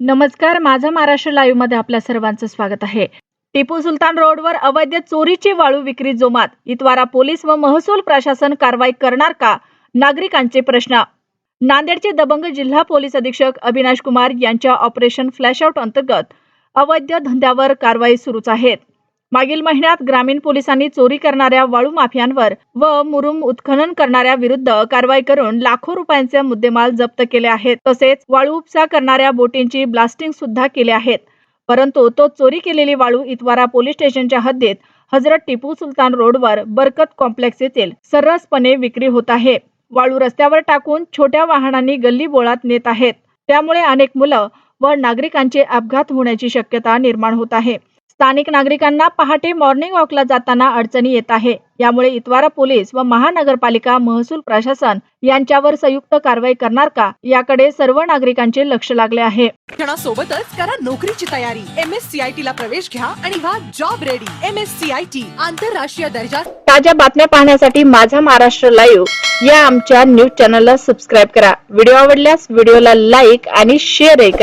नमस्कार माझा महाराष्ट्र लाईव्हमध्ये आपल्या सर्वांचं स्वागत आहे. टिपू सुलतान रोडवर अवैध चोरीची वाळू विक्री जोमात. इतवारा पोलीस व महसूल प्रशासन कारवाई करणार का? नागरिकांचे प्रश्न. नांदेडचे दबंग जिल्हा पोलीस अधीक्षक अविनाश कुमार यांच्या ऑपरेशन फ्लॅशआउट अंतर्गत अवैध धंद्यावर कारवाई सुरूच आहेत. मागील महिन्यात ग्रामीण पोलिसांनी चोरी करणाऱ्या वाळू माफियांवर व मुरुम उत्खनन करणाऱ्या विरुद्ध कारवाई करून लाखो रुपयांचे मुद्देमाल जप्त केले आहेत. तसेच वाळू उपसा करणाऱ्या बोटींची ब्लास्टिंग सुद्धा केले आहेत. परंतु तो चोरी केलेली वाळू इतवारा पोलीस स्टेशनच्या हद्दीत हजरत टिपू सुलतान रोडवर बरकत कॉम्प्लेक्स येथील सर्रासपणे विक्री होत आहे. वाळू रस्त्यावर टाकून छोट्या वाहनांनी गल्ली बोळात नेत आहेत. त्यामुळे अनेक मुलं व नागरिकांचे अपघात होण्याची शक्यता निर्माण होत आहे. स्थानिक नागरिकांना पहाटे मॉर्निंग वॉकला जाताना अडचणी येत आहे. यामुळे इतवारा पोलीस व महानगरपालिका महसूल प्रशासन यांच्यावर संयुक्त कारवाई करणार का? याकडे सर्व नागरिकांचे लक्ष लागले आहे. शिक्षणासोबतच करा नोकरीची तयारी. M S C I T ला प्रवेश घ्या आणि व्हा job ready M S C I T आंतरराष्ट्रीय दर्जा ताज्या बातम्या पाहण्यासाठी माझा महाराष्ट्र लाईव्ह या आमच्या न्यूज चॅनलला सबस्क्राईब करा. व्हिडिओ आवडल्यास व्हिडिओला लाईक आणि शेअर करा.